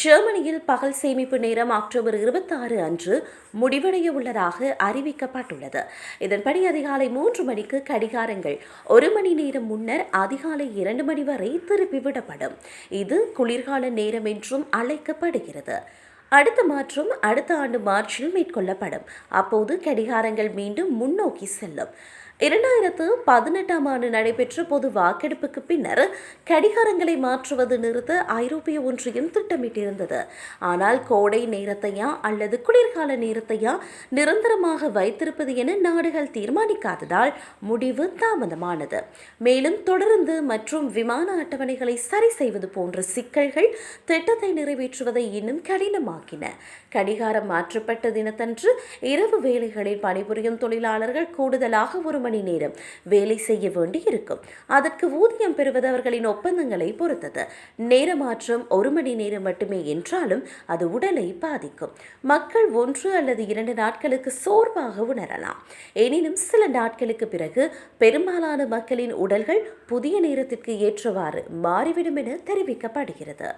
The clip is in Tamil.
ஜெர்மனியில் பகல் சேமிப்பு நேரம் அக்டோபர் இருபத்தாறு அன்று முடிவடைய உள்ளதாக அறிவிக்கப்பட்டுள்ளது. இதன்படி அதிகாலை மூன்று மணிக்கு கடிகாரங்கள் ஒரு மணி நேரம் முன்னர் அதிகாலை இரண்டு மணி வரை திருப்பிவிடப்படும் இது குளிர்கால நேரம் என்றும் அழைக்கப்படுகிறது. அடுத்த மாற்றம் அடுத்த ஆண்டு மார்ச்சில் மேற்கொள்ளப்படும். அப்போது கடிகாரங்கள் மீண்டும் முன்னோக்கி செல்லும். இரண்டாயிரத்து பதினெட்டாம் ஆண்டு நடைபெற்ற பொது வாக்கெடுப்புக்கு பின்னர் கடிகாரங்களை மாற்றுவது நிறுத்த ஐரோப்பிய ஒன்றியம் திட்டமிட்டிருந்தது. ஆனால் கோடை நேரத்தையா அல்லது குளிர்கால நேரத்தையா நிரந்தரமாக வைத்திருப்பது என நாடுகள் தீர்மானிக்காததால் முடிவு தாமதமானது. மேலும் தொடர்ந்து மற்றும் விமான அட்டவணைகளை சரி செய்வது போன்ற சிக்கல்கள் திட்டத்தை நிறைவேற்றுவதை இன்னும் கடினமாக்கின. கடிகாரம் மாற்றப்பட்ட தினத்தன்று இரவு வேலைகளில் பணிபுரியும் தொழிலாளர்கள் கூடுதலாக ஒரு மணி நேரம் வேலை செய்ய வேண்டி இருக்கும் அதற்கு ஊதியம் பெறுவது அவர்களின் ஒப்பந்தங்களை பொறுத்தது. நேர மாற்றம் ஒரு மணி நேரம் மட்டுமே என்றாலும் அது உடலை பாதிக்கும். மக்கள் ஒன்று அல்லது இரண்டு நாட்களுக்கு சோர்வாக உணரலாம். எனினும் சில நாட்களுக்கு பிறகு பெரும்பாலான மக்களின் உடல்கள் புதிய நேரத்திற்கு ஏற்றவாறு மாறிவிடும் என தெரிவிக்கப்படுகிறது.